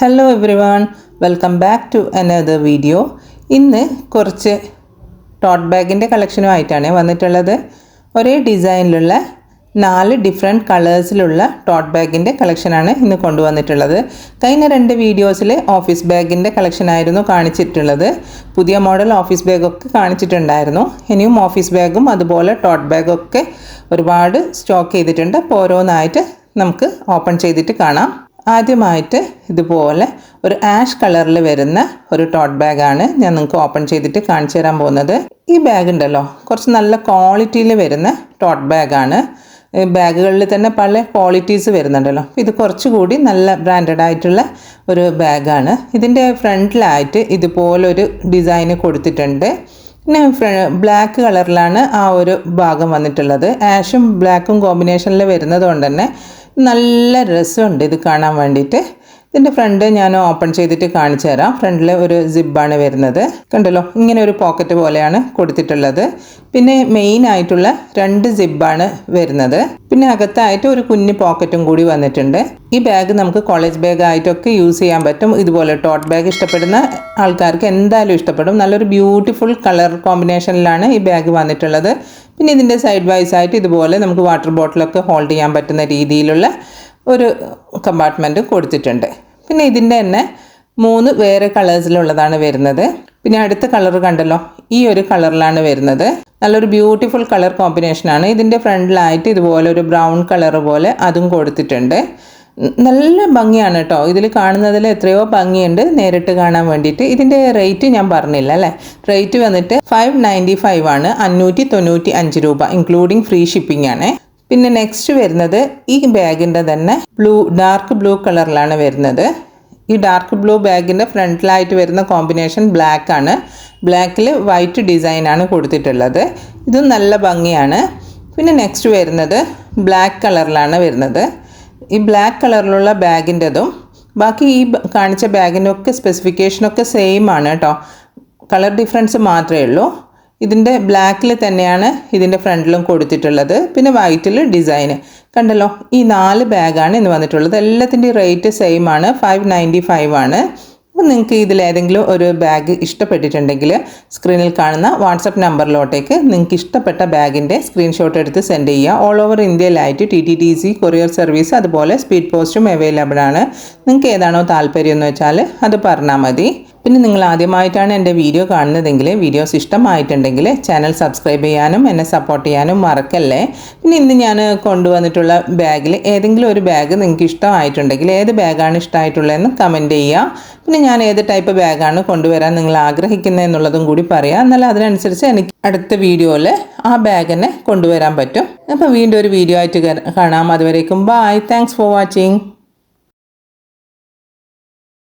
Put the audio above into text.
Hello everyone welcome back to another video ഇന്ന് കുറച്ച് taught ബാഗിന്റെ കളക്ഷനുമായിട്ടാണ് വന്നിട്ടുള്ളത്. ഒരേ ഡിസൈനിലുള്ള നാല് ഡിഫറെന്റ് കളേഴ്സിലുള്ള ടോട്ട് ബാഗിന്റെ കളക്ഷനാണ് ഇന്ന് കൊണ്ടുവന്നിട്ടുള്ളത്. കഴിഞ്ഞ രണ്ട് വീഡിയോസിൽ ഓഫീസ് ബാഗിന്റെ കളക്ഷനായിരുന്നു കാണിച്ചിട്ടുള്ളത്. പുതിയ മോഡൽ ഓഫീസ് ബാഗൊക്കെ കാണിച്ചിട്ടുണ്ടായിരുന്നു. ഇനിയും ഓഫീസ് ബാഗും അതുപോലെ ടോട്ട് ബാഗൊക്കെ ഒരുപാട് സ്റ്റോക്ക് ചെയ്തിട്ടുണ്ട്. അപ്പോൾ ഓരോന്നായിട്ട് നമുക്ക് ഓപ്പൺ ചെയ്തിട്ട് കാണാം. ആദ്യമായിട്ട് ഇതുപോലെ ഒരു ആഷ് കളറിൽ വരുന്ന ഒരു ടോട്ട് ബാഗാണ് ഞാൻ നിങ്ങൾക്ക് ഓപ്പൺ ചെയ്തിട്ട് കാണിച്ചു തരാൻ പോകുന്നത്. ഈ ബാഗ് ഉണ്ടല്ലോ കുറച്ച് നല്ല ക്വാളിറ്റിയിൽ വരുന്ന ടോട്ട് ബാഗാണ്. ബാഗുകളിൽ തന്നെ പല ക്വാളിറ്റീസ് വരുന്നുണ്ടല്ലോ. ഇത് കുറച്ചുകൂടി നല്ല ബ്രാൻഡഡ് ആയിട്ടുള്ള ഒരു ബാഗാണ്. ഇതിന്റെ ഫ്രണ്ടിലായിട്ട് ഇതുപോലൊരു ഡിസൈൻ കൊടുത്തിട്ടുണ്ട്. പിന്നെ ബ്ലാക്ക് കളറിലാണ് ആ ഒരു ഭാഗം വന്നിട്ടുള്ളത്. ആഷും ബ്ലാക്കും കോമ്പിനേഷനിൽ വരുന്നത് കൊണ്ട് തന്നെ നല്ല രസമുണ്ട് ഇത് കാണാൻ വേണ്ടിയിട്ട്. ഇതിന്റെ ഫ്രണ്ട് ഞാൻ ഓപ്പൺ ചെയ്തിട്ട് കാണിച്ചു തരാം. ഫ്രണ്ടിൽ ഒരു സിബാണ് വരുന്നത്. കണ്ടല്ലോ? ഇങ്ങനെ ഒരു പോക്കറ്റ് പോലെയാണ് കൊടുത്തിട്ടുള്ളത്. പിന്നെ മെയിൻ ആയിട്ടുള്ള രണ്ട് സിബാണ് വരുന്നത്. പിന്നെ അകത്തായിട്ട് ഒരു കുഞ്ഞു പോക്കറ്റും കൂടി വന്നിട്ടുണ്ട്. ഈ ബാഗ് നമുക്ക് കോളേജ് ബാഗ് ആയിട്ടൊക്കെ യൂസ് ചെയ്യാൻ പറ്റും. ഇതുപോലെ ടോട്ട് ബാഗ് ഇഷ്ടപ്പെടുന്ന ആൾക്കാർക്ക് എന്തായാലും ഇഷ്ടപ്പെടും. നല്ലൊരു ബ്യൂട്ടിഫുൾ കളർ കോമ്പിനേഷനിലാണ് ഈ ബാഗ് വന്നിട്ടുള്ളത്. പിന്നെ ഇതിന്റെ സൈഡ് വൈസ് ആയിട്ട് ഇതുപോലെ നമുക്ക് വാട്ടർ ബോട്ടിലൊക്കെ ഹോൾഡ് ചെയ്യാൻ പറ്റുന്ന രീതിയിലുള്ള ഒരു കമ്പാർട്ട്മെന്റ് കൊടുത്തിട്ടുണ്ട്. പിന്നെ ഇതിന്റെ തന്നെ മൂന്ന് വേറെ കളേഴ്സിലുള്ളതാണ് വരുന്നത്. പിന്നെ അടുത്ത കളർ കണ്ടല്ലോ ഈ ഒരു കളറിലാണ് വരുന്നത്. നല്ലൊരു ബ്യൂട്ടിഫുൾ കളർ കോമ്പിനേഷനാണ് ഇതിന്റെ ഫ്രണ്ടിലായിട്ട് ഇതുപോലെ ഒരു ബ്രൗൺ കളർ പോലെ അതും കൊടുത്തിട്ടുണ്ട്. നല്ല ഭംഗിയാണ് കേട്ടോ. ഇതിൽ കാണുന്നതിൽ എത്രയോ ഭംഗിയുണ്ട്. നേരിട്ട് കാണാൻ വേണ്ടിയിട്ട്. ഇതിന്റെ റേറ്റ് ഞാൻ പറഞ്ഞില്ല അല്ലേ? റേറ്റ് വന്നിട്ട് ഫൈവ് നയന്റി ഫൈവ് ആണ്. അഞ്ഞൂറ്റി തൊണ്ണൂറ്റി അഞ്ച് രൂപ ഇൻക്ലൂഡിങ് ഫ്രീ ഷിപ്പിംഗ് ആണ്. പിന്നെ നെക്സ്റ്റ് വരുന്നത് ഈ ബാഗിന്റെ തന്നെ ബ്ലൂ ഡാർക്ക് ബ്ലൂ കളറിലാണ് വരുന്നത്. ഈ ഡാർക്ക് ബ്ലൂ ബാഗിന്റെ ഫ്രണ്ടിലായിട്ട് വരുന്ന കോമ്പിനേഷൻ ബ്ലാക്ക് ആണ്. ബ്ലാക്കിൽ വൈറ്റ് ഡിസൈനാണ് കൊടുത്തിട്ടുള്ളത്. ഇതും നല്ല ഭംഗിയാണ്. പിന്നെ നെക്സ്റ്റ് വരുന്നത് ബ്ലാക്ക് കളറിലാണ് വരുന്നത്. ഈ ബ്ലാക്ക് കളറിലുള്ള ബാഗിന്റെതും ബാക്കി ഈ കാണിച്ച ബാഗിന്റെ ഒക്കെ സ്പെസിഫിക്കേഷനൊക്കെ സെയിം ആണ് കേട്ടോ കളർ ഡിഫറൻസ് മാത്രമേ ഉള്ളൂ. ഇതിന്റെ ബ്ലാക്കിൽ തന്നെയാണ് ഇതിന്റെ ഫ്രണ്ടിലും കൊടുത്തിട്ടുള്ളത്. പിന്നെ വൈറ്റിൽ ഡിസൈൻ കണ്ടല്ലോ ഈ നാല് ബാഗാണ് ഇന്ന് വന്നിട്ടുള്ളത്. എല്ലാത്തിന്റെയും റേറ്റ് സെയിം ആണ്. ഫൈവ് നയന്റി ഫൈവ് ആണ്. അപ്പോൾ നിങ്ങൾക്ക് ഇതിലേതെങ്കിലും ഒരു ബാഗ് ഇഷ്ടപ്പെട്ടിട്ടുണ്ടെങ്കിൽ സ്ക്രീനിൽ കാണുന്ന വാട്സപ്പ് നമ്പറിലോട്ടേക്ക് നിങ്ങൾക്ക് ഇഷ്ടപ്പെട്ട ബാഗിന്റെ സ്ക്രീൻഷോട്ട് എടുത്ത് സെൻഡ് ചെയ്യുക. All over ഇന്ത്യയിലായിട്ട് T T T C courier service അതുപോലെ സ്പീഡ് പോസ്റ്റും അവൈലബിൾ ആണ്. നിങ്ങൾക്ക് ഏതാണോ താല്പര്യം എന്ന് വെച്ചാൽ അത് പറഞ്ഞാൽ മതി. പിന്നെ നിങ്ങൾ ആദ്യമായിട്ടാണ് എന്റെ വീഡിയോ കാണുന്നതെങ്കിൽ വീഡിയോസ് ഇഷ്ടമായിട്ടുണ്ടെങ്കിൽ ചാനൽ സബ്സ്ക്രൈബ് ചെയ്യാനും എന്നെ സപ്പോർട്ട് ചെയ്യാനും മറക്കല്ലേ? പിന്നെ ഇന്ന് ഞാൻ കൊണ്ടുവന്നിട്ടുള്ള ബാഗിൽ ഏതെങ്കിലും ഒരു ബാഗ് നിങ്ങൾക്ക് ഇഷ്ടമായിട്ടുണ്ടെങ്കിൽ ഏത് ബാഗാണ് ഇഷ്ടമായിട്ടുള്ളതെന്ന് കമന്റ് ചെയ്യുക. പിന്നെ ഞാൻ ഏത് ടൈപ്പ് ബാഗാണ് കൊണ്ടുവരാൻ നിങ്ങൾ ആഗ്രഹിക്കുന്നത് എന്നുള്ളതും കൂടി പറയാം. എന്നാൽ അതിനനുസരിച്ച് എനിക്ക് അടുത്ത വീഡിയോയിൽ ആ ബാഗ് തന്നെ കൊണ്ടുവരാൻ പറ്റും. അപ്പോൾ വീണ്ടും ഒരു വീഡിയോ ആയിട്ട് കാണാം. അതുവരേക്കും ബൈ താങ്ക്സ് ഫോർ വാച്ചിങ്